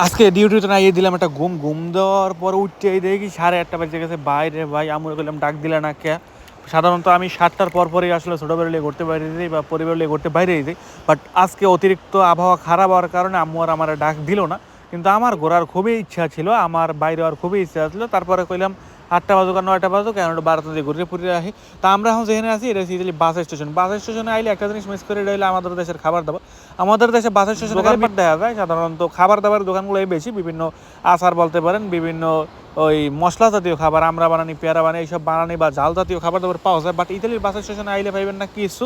আজকে ডিউটিতে না ইয়ে দিলাম একটা ঘুম ঘুম দেওয়ার পর উঠতে দেখি সাড়ে আটটা বাজে গেছে। বাইরে ভাই আমরা বললাম ডাক দিলে না কে? সাধারণত আমি সাতটার পর পরই আসলে ছোটোবেলা নিয়ে ঘুরতে বাইরে যাই বা পরিবার নিয়ে ঘুরতে বাইরে যাই। বাট আজকে অতিরিক্ত আবহাওয়া খারাপ হওয়ার কারণে আম্মু আর আমার ডাক দিল না। কিন্তু আমার ঘোরার খুবই ইচ্ছা ছিল, আমার বাইরে হওয়ার খুবই ইচ্ছা ছিল। তারপরে কইলাম আটটা বাজুক আর নয়টা বাজুক কেন বারোটা দিয়ে ঘুরে ফুরিয়ে আসি। তা আমরা এখন যেখানে আছি এটা সিজলি বাস স্টেশন বাস স্টেশনে আইলে একটা জিনিস মিস করে এটা হলো আমাদের দেশের খাবার দাবার। আমাদের দেশে বাস স্টেশনে দেখা যায় সাধারণত খাবার দাবার দোকানগুলোই বেশি বিভিন্ন আচার বলতে পারেন বিভিন্ন ওই মশলা জাতীয় খাবার আমরা বানানি পেয়ারা বানাই এইসব বানানি বা জাল জাতীয় খাবার দাবার পাওয়া যায়। বাট ইতালির বাস স্টেশনে আইলে পাইবেন না কিছু।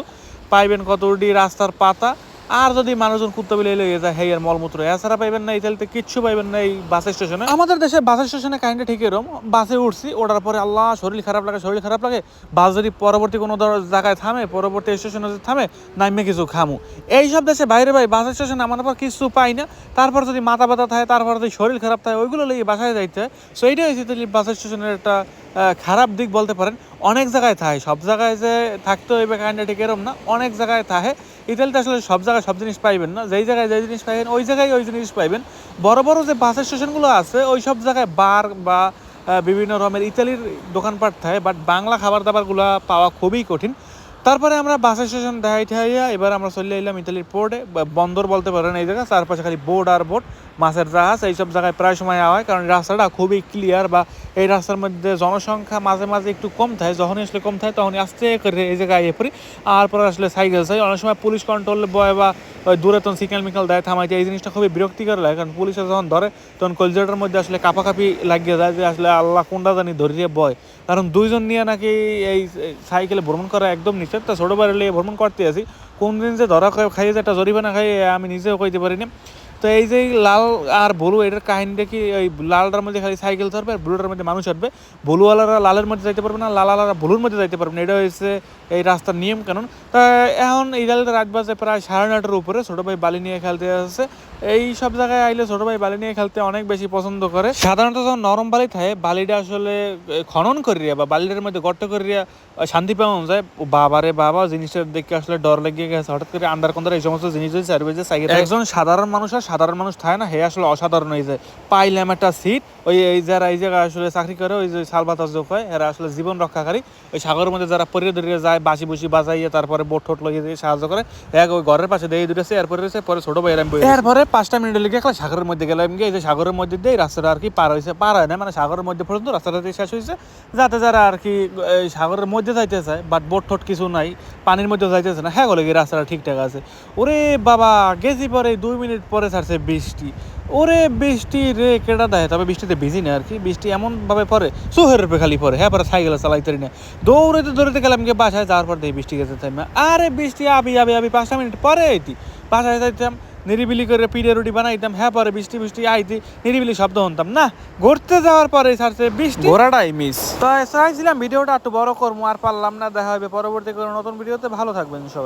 পাইবেন কতটি রাস্তার পাতা আর যদি মানুষজন কুত্তা বিলে লইয়ে যায় হেয়ার মলমূত্র এছাড়া পাইবেন না ইতালিতে কিচ্ছু পাইবেন না এই বাস স্টেশনে। আমাদের দেশে বাস স্টেশনে কাহিনীটা ঠিক এরকম বাসে উঠছি, ওঠার পরে আল্লাহ, শরীর খারাপ লাগে, শরীর খারাপ লাগে। বাস যদি পরবর্তী কোনো জায়গায় থামে, পরবর্তী স্টেশনে যদি থামে, নাইমে কিছু খামু। এই সব দেশে বাইরে ভাই বাস স্টেশনে আমার পর কিছু পাই না। তারপর যদি মাথা ব্যথা থাকে, তারপর যদি শরীর খারাপ থাকে, ওইগুলো লেগে বাসায় যাইতে হয়। সো এইটাই ইতালির বাস স্টেশনের একটা খারাপ দিক বলতে পারেন। অনেক জায়গায় থাকে, সব জায়গায় যে থাকতে হইবে কাহিনীটা ঠিক এরকম না। অনেক জায়গায় থাকে। ইতালিতে আসলে সব জায়গায় সব জিনিস পাইবেন না। যেই জায়গায় যে জিনিস পাইবেন, ওই জায়গায় ওই জিনিস পাইবেন। বড় বড় যে বাসের স্টেশনগুলো আছে, ওই সব জায়গায় বার বা বিভিন্ন রকমের ইতালির দোকানপাট থাকে বাট বাংলা খাবার দাবারগুলো পাওয়া খুবই কঠিন। তারপরে আমরা বাস স্টেশন দেখাই ঠাইয়া এবার আমরা চলে এলাম ইতালির পোর্টে বন্দর বলতে পারেন এই জায়গায়, চারপাশে খালি বোর্ড আর বোট মাছের জাহাজ, এইসব জায়গায় প্রায় সময় হয়, কারণ রাস্তাটা খুবই ক্লিয়ার বা এই রাস্তার মধ্যে জনসংখ্যা মাঝে মাঝে একটু কম থাকে, যখনই আসলে কম থাকে তখনই আস্তে করে এই জায়গায় আইয়ে পড়ি আর পরে আসলে সাইকেল চাই। অনেক সময় পুলিশ কন্ট্রোল বয় বা ওই দূরে তখন সিগন্যাল মিকাল দেয়, থামাইতে। এই জিনিসটা খুবই বিরক্তিকর লাগে, কারণ পুলিশে যখন ধরে তখন কলজেটার মধ্যে আসলে কাপাকাপি লাগিয়ে যায় যে আসলে আল্লাহ কোনটা জানি ধরিয়ে বয়। কারণ দুইজন নিয়ে নাকি এই সাইকেলে ভ্রমণ করা একদম নিষেধ। তা ছোটো বাড়ি ভ্রমণ করতে আসি। কোন দিন যে ধরা খাইয়ে যে একটা জরিমানা খাই আমি নিজেও কইতে পারিনি। তো এই যে লাল আর ব্লু, এটার কাহিনীটা কি ওই লালটার মধ্যে খালি সাইকেল ধরবে আর ব্লুটার মধ্যে মানুষ উঠবে ব্লুওয়ালারা লালের মধ্যে যাইতে পারবে না লাল লালালারা ব্লুর মধ্যে যাইতে পারবে না। এটা হচ্ছে এই রাস্তার নিয়ম কানুন। তা এখন জায়গাতে রাত বাজে প্রায় সাড়ে নটার উপরে, ছোটো ভাই বালি নিয়ে খেলতে আসছে। এই সব জায়গায় আইলে ছোটো ভাই বালি নিয়ে খেলতে অনেক বেশি পছন্দ করে। সাধারণত যখন নরম বালি থাকে, বালিটা আসলে খনন করিয়া বা বালিটার মধ্যে গর্ত করিয়া শান্তি পাওয়া যায়। বাবারে বাবা, জিনিসটা দেখে আসলে ডর লেগে গেছে। হঠাৎ করে আন্ডার কন্দার এই সমস্ত জিনিস সার্ভিসে সাইকেল একজন সাধারণ মানুষ আর সাধারণ মানুষ থাকে না, হে আসলে অসাধারণ হয়ে যায় পাইলাম একটা সিট ওই এই যারা এই জায়গায় আসলে চাকরি করে, ওই যে সালবাতাস যোগ হয় এরা আসলে জীবন রক্ষাকারী। ওই সাগরের মধ্যে যারা পরে ধরিয়ে যায় বাসি বুসি বাজাইয়ে তারপরে বোট ঠোট লাগিয়ে দিয়ে সাহায্য করে, এক ওই ঘরের পাশে দিয়ে দুটো এরপরে রয়েছে পরে ছোট ভাই এরম এরপরে পাঁচটা মিনিট লেগে একটা সাগরের মধ্যে গেলাম গিয়ে, এই যে সাগরের মধ্যে দিয়ে রাস্তাটা আর কি পার হয়েছে পার হয় না মানে সাগরের মধ্যে পর্যন্ত রাস্তাটা শেষ হয়েছে যাতে যারা আর কি সাগরের মধ্যে যাইতে চায় বাট বোট ঠোট কিছু নাই, পানির মধ্যে যাইতেছে না হ্যাঁ কি রাস্তাটা ঠিকঠাক আছে। ওরে বাবা, গেছি পরে, দুই মিনিট পরে ছাড়ছে বৃষ্টি। ওরে বৃষ্টি রে কেটা দেয়? তবে বৃষ্টিতে ভিজি না আর কি। বৃষ্টি এমন ভাবে পরে সোহের উপরে খালি পরে হ্যাঁ পরে সাইকেল চালাইতে না। দৌড়াইতে দৌড়াইতে গেলাম গিয়ে বাসায় যাওয়ার পর দেখি বৃষ্টি গেছে তাই আরে বৃষ্টি আবি আবি আবি পাঁচটা মিনিট পরে আইতি বাসায় যাইতাম নিরিবিলি করে পিঠে রুটি বানাইতাম। হ্যাঁ পরে বৃষ্টি বৃষ্টি আইতি নিরিবিলি শব্দ শুনতাম। না ঘুরতে যাওয়ার পরে ছাড়ছে বৃষ্টি। ঘোরাটাই মিস তো চাইছিলাম ভিডিওটা একটু বড় করব আর পারলাম না দেখা হবে পরবর্তী কোনো নতুন ভিডিওতে। ভালো থাকবেন সবাই।